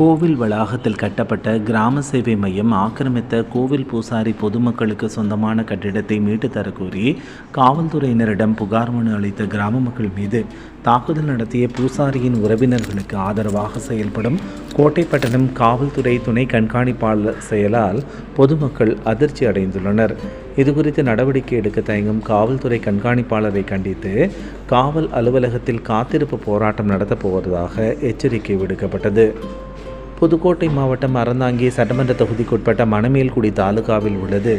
கோவில் வளாகத்தில் கட்டப்பட்ட கிராம சேவை மையம் ஆக்கிரமித்த கோவில் பூசாரி பொதுமக்களுக்கு சொந்தமான கட்டிடத்தை மீட்டுத் தரக்கோரி காவல்துறையினரிடம் புகார் மனு அளித்த கிராம மக்கள் மீது தாக்குதல் நடத்திய பூசாரியின் உறவினர்களுக்கு ஆதரவாக செயல்படும் கோட்டைப்பட்டணம் காவல்துறை துணை கண்காணிப்பாளர் செயலால் பொதுமக்கள் அதிர்ச்சி அடைந்துள்ளனர். இதுகுறித்து நடவடிக்கை எடுக்க தயங்கும் காவல்துறை கண்காணிப்பாளரை கண்டித்து காவல் அலுவலகத்தில் காத்திருப்பு போராட்டம் நடத்தப் போவதாக எச்சரிக்கை விடுக்கப்பட்டது. புதுக்கோட்டை மாவட்டம் அறந்தாங்கி சட்டமன்ற தொகுதிக்குட்பட்ட மணமேல்குடி தாலுகாவில் உள்ளது.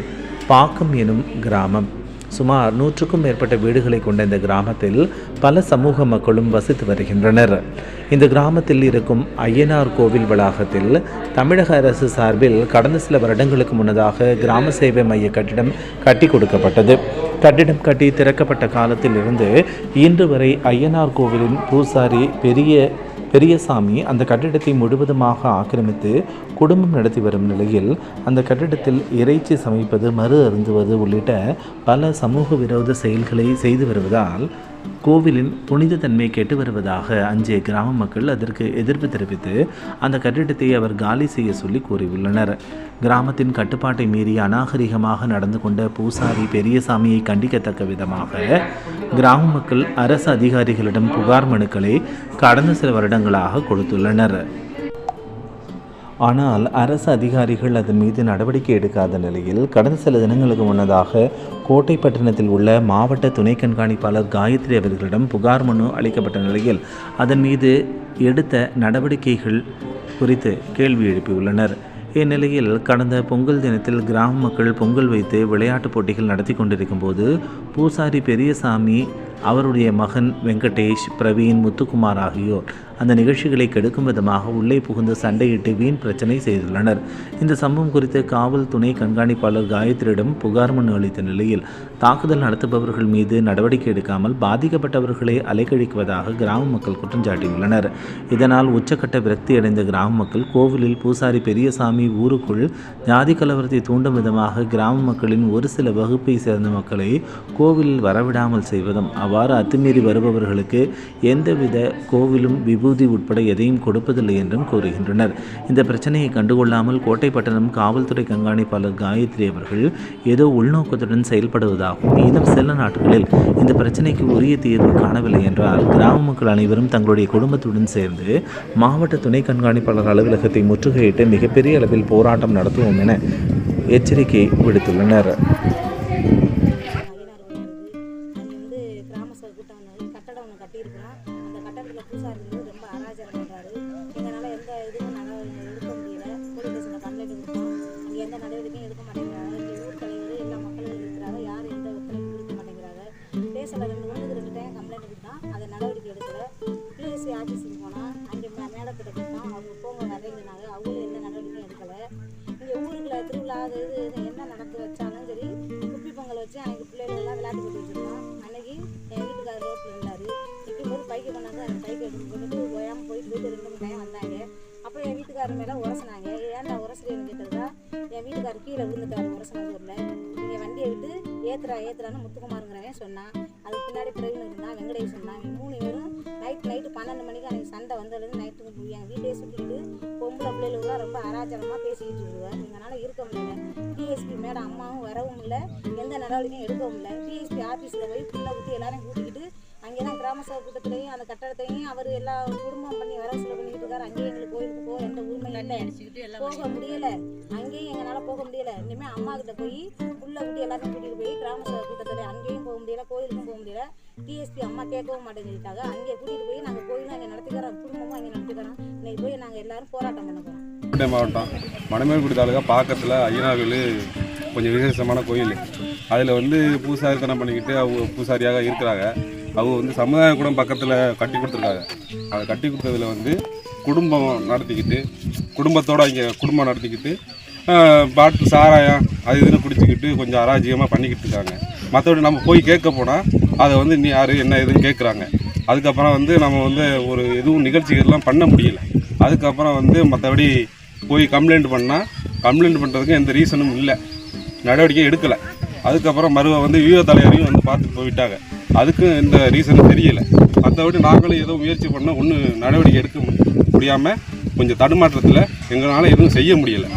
பாக்கம் எனும் கிராமம். சுமார் நூற்றுக்கும் மேற்பட்ட வீடுகளை கொண்ட இந்த கிராமத்தில் பல சமூக மக்களும் வசித்து வருகின்றனர். இந்த கிராமத்தில் இருக்கும் ஐயனார் கோவில் வளாகத்தில் தமிழக அரசு சார்பில் கடந்த சில வருடங்களுக்கு முன்னதாக கிராம சேவை மைய கட்டிடம் கட்டி கொடுக்கப்பட்டது. கட்டிடம் கட்டி திறக்கப்பட்ட காலத்தில் இருந்து இன்று வரை ஐயனார் கோவிலின் பூசாரி பெரிய பெரியசாமி அந்த கட்டிடத்தை முழுவதுமாக ஆக்கிரமித்து குடும்பம் நடத்தி வரும் நிலையில் அந்த கட்டிடத்தில் இறைச்சி சமைப்பது மறு அருந்துவது உள்ளிட்ட பல சமூக விரோத செயல்களை செய்து வருவதால் கோவிலின் புனித தன்மை கெட்டு வருவதாக அஞ்சிய கிராம மக்கள் அதற்கு எதிர்ப்பு தெரிவித்து அந்த கட்டிடத்தை அவர் காலி செய்ய சொல்லி கூறியுள்ளனர். கிராமத்தின் கட்டுப்பாட்டை மீறி அநாகரிகமாக நடந்து கொண்ட பூசாரி பெரியசாமியை கண்டிக்கத்தக்க விதமாக கிராம மக்கள் அரசு அதிகாரிகளிடம் புகார் மனுக்களை கடந்த சில வருடங்களாக கொடுத்துள்ளனர். ஆனால் அரசு அதிகாரிகள் அதன் மீது நடவடிக்கை எடுக்காத நிலையில் கடந்த சில தினங்களுக்கு முன்னதாக கோட்டைப்பட்டினத்தில் உள்ள மாவட்ட துணை கண்காணிப்பாளர் காயத்ரி அவர்களிடம் புகார் மனு அளிக்கப்பட்ட நிலையில் அதன் மீது எடுத்த நடவடிக்கைகள் குறித்து கேள்வி எழுப்பியுள்ளனர். இந்நிலையில் கடந்த பொங்கல் தினத்தில் கிராம மக்கள் பொங்கல் வைத்து விளையாட்டுப் போட்டிகள் நடத்தி கொண்டிருக்கும் போது பூசாரி பெரியசாமி அவருடைய மகன் வெங்கடேஷ் பிரவீன் முத்துக்குமார் ஆகியோர் அந்த நிகழ்ச்சிகளை கெடுக்கும் விதமாக உள்ளே புகுந்து சண்டையிட்டு வீண் பிரச்சனை செய்துள்ளனர். இந்த சம்பவம் குறித்து காவல் துணை கண்காணிப்பாளர் காயத்ரியிடம் புகார் மனு அளித்த நிலையில் தாக்குதல் நடத்துபவர்கள் மீது நடவடிக்கை எடுக்காமல் பாதிக்கப்பட்டவர்களை அலைக்கழிக்குவதாக கிராம மக்கள் குற்றம் சாட்டியுள்ளனர். இதனால் உச்சக்கட்ட விரக்தி அடைந்த கிராம மக்கள் கோவிலில் பூசாரி பெரியசாமி ஊருக்குள் ஜாதி கலவரத்தை தூண்டும் விதமாக கிராம மக்களின் ஒரு சில வகுப்பை சேர்ந்த மக்களை கோவிலில் வரவிடாமல் செய்வதும் அவ்வாறு அத்துமீறி வருபவர்களுக்கு எந்தவித கோவிலும் விபூதி உட்பட எதையும் கொடுப்பதில்லை என்றும் கூறுகின்றனர். இந்த பிரச்சனையை கண்டுகொள்ளாமல் கோட்டைப்பட்டணம் காவல்துறை கண்காணிப்பாளர் காயத்ரி அவர்கள் ஏதோ உள்நோக்கத்துடன் செயல்படுவதாகவும் இன்னும் சில நாட்களில் இந்த பிரச்சனைக்கு உரிய தீர்வு காணவில்லை என்றால் கிராம மக்கள் அனைவரும் தங்களுடைய குடும்பத்துடன் சேர்ந்து மாவட்ட துணை கண்காணிப்பாளர் அலுவலகத்தை முற்றுகையிட்டு மிகப்பெரிய அளவில் போராட்டம் நடத்துவோம் என எச்சரிக்கை விடுத்துள்ளனர். அராஜகம் பண்ணுறாரு எங்களால் எந்த இதுவும் நடவடிக்கை எடுக்க முடியல. போலீஸ் ஸ்டேஷனில் கம்ப்ளைண்ட் கொடுத்தோம் அங்கே எந்த நடவடிக்கையும் எடுக்க மாட்டேங்கிறாங்க. இங்கே ஊர் தலைவர் எல்லா மக்களும் இருக்கிறாங்க. யாரும் எந்த ஒத்துழைப்பு கொடுக்க மாட்டேங்கிறாங்க. ஸ்டேஷனில் ரெண்டு ஒன்றுக்கு ரெண்டு டைம் கம்ப்ளைண்ட் கொடுத்தோம் அதை நடவடிக்கை எடுக்கல. பிஎஸ்சி ஆஃபீஸுக்கு போனால் அங்கே மேடத்திட்ட கொடுத்தோம் அவங்க போங்க வரேங்கனாங்க அவங்களும் எந்த நடவடிக்கையும் எடுக்கலை. இங்கே ஊருக்குள்ள திருவிழா அது இது என்ன நடக்க வச்சாலும் சரி குப்பி பொங்கல் வச்சு அன்னைக்கு பிள்ளைகளெல்லாம் விளையாட்டு போட்டு வச்சுருக்கோம் அன்னைக்கு என் வீட்டுக்காரர் ரோட்டில் இருந்தார். நிற்கும் ஒரு பைக்கு கொண்டாந்து அந்த பைக்கை எடுத்து கொண்டு ஓயாமல் ரெண்டு மணி நேரம் வந்தாங்க. அப்புறம் என் வீட்டுக்காரர் மேலே உரசினாங்க. ஏன்டா உரசுறேன்னு கேட்டதா என் வீட்டுக்காரர் கீழே விழுந்துட்டாரு. உரசினதூரில் நீங்கள் வண்டியை விட்டு ஏத்துறா ஏத்துறான்னு முத்துக்குமாருங்கிறவன் சொன்னான். அதுக்கு பின்னாடி பிரவீன் இருந்தான் வெங்கடேஷ் சொன்னான். மூணு பேரும் நைட் நைட்டு பன்னெண்டு மணிக்கு அன்றைக்கி சண்டை வந்ததுலேருந்து நைட்டு என் வீட்டையே சுற்றிட்டு பொம்பளை பிள்ளைகளுக்குலாம் ரொம்ப அராஜகமாக பேசிக்கிட்டு இருக்குவேன் எங்களால் இருக்க முடியல. டிஎஸ்பி மேடம் அம்மாவும் வரவும் இல்லை. எந்த நடவடிக்கையும் எடுக்கவும் இல்லை. டிஎஸ்பி ஆஃபீஸில் போய் பிள்ளை குத்தி எல்லாரையும் கூட்டிக்கிட்டு அங்கே தான் கிராம சபை கூட்டத்திலையும் அந்த கட்டடத்தையும் அவர் எல்லா குடும்பம் பண்ணி வர சொல்ல பண்ணிக்கிட்டு இருக்காரு. அங்கேயும் எங்களுக்கு கோயிலுக்கு போக எந்த உரிமையும் இல்லை. போக முடியல. அங்கேயும் எங்களால் போக முடியல. இனிமேல் அம்மா கிட்ட போய் புள்ள குட்டி எல்லாத்தையும் கூட்டிகிட்டு போய் கிராம சபை கூட்டத்தில் அங்கேயும் போக முடியல கோயிலுக்கும் போக முடியல. டிஎஸ்பி அம்மா கேட்கவும் மாட்டேன்னு சொல்லிட்டாங்க அங்கே கூட்டிகிட்டு போய் நாங்கள் கோயிலும் அங்கே நடத்திக்கிறோம். குடும்பமும் அங்கே நடத்திக்கிறோம். இன்னைக்கு போய் நாங்கள் எல்லாரும் போராட்டம் பண்ண போகிறோம் மாவட்டம் மணமேல்குடி தாலுகா பக்கத்தில் ஐயனார் கோயில் கொஞ்சம் விசேஷமான கோயில். அதில் வந்து பூசாரித்தனம் பண்ணிக்கிட்டு அவங்க பூசாரியாக இருக்கிறாங்க. அவங்க வந்து சமுதாய கூடம் பக்கத்தில் கட்டி கொடுத்துருக்காங்க. அதை கட்டி கொடுத்ததுல வந்து குடும்பம் நடத்திக்கிட்டு குடும்பத்தோடு இங்கே குடும்பம் நடத்திக்கிட்டு பாட்டு சாராயம் அது இதுன்னு குடிச்சிக்கிட்டு கொஞ்சம் அராஜகமாக பண்ணிக்கிட்டு இருக்காங்க. மற்றபடி நம்ம போய் கேட்க போனால் அதை வந்து நீ யார் என்ன ஏதுன்னு கேட்குறாங்க அதுக்கப்புறம் வந்து நம்ம வந்து ஒரு எதுவும் நிகழ்ச்சிகள்லாம் பண்ண முடியல. அதுக்கப்புறம் வந்து மற்றபடி போய் கம்ப்ளைண்ட் பண்ணால் கம்ப்ளைண்ட் பண்ணுறதுக்கு எந்த ரீசனும் இல்லை. நடவடிக்கை எடுக்கலை. அதுக்கப்புறம் மறுவை வந்து விவோ தலைவரையும் வந்து பார்த்து போயிட்டாங்க. அதுக்கும் இந்த ரீசனும் தெரியலை. மற்றபடி நாங்களும் ஏதோ முயற்சி பண்ண ஒன்றும் நடவடிக்கை எடுக்க முடியாமல் கொஞ்சம் தடுமாற்றத்தில் எங்களால் எதுவும் செய்ய முடியலை.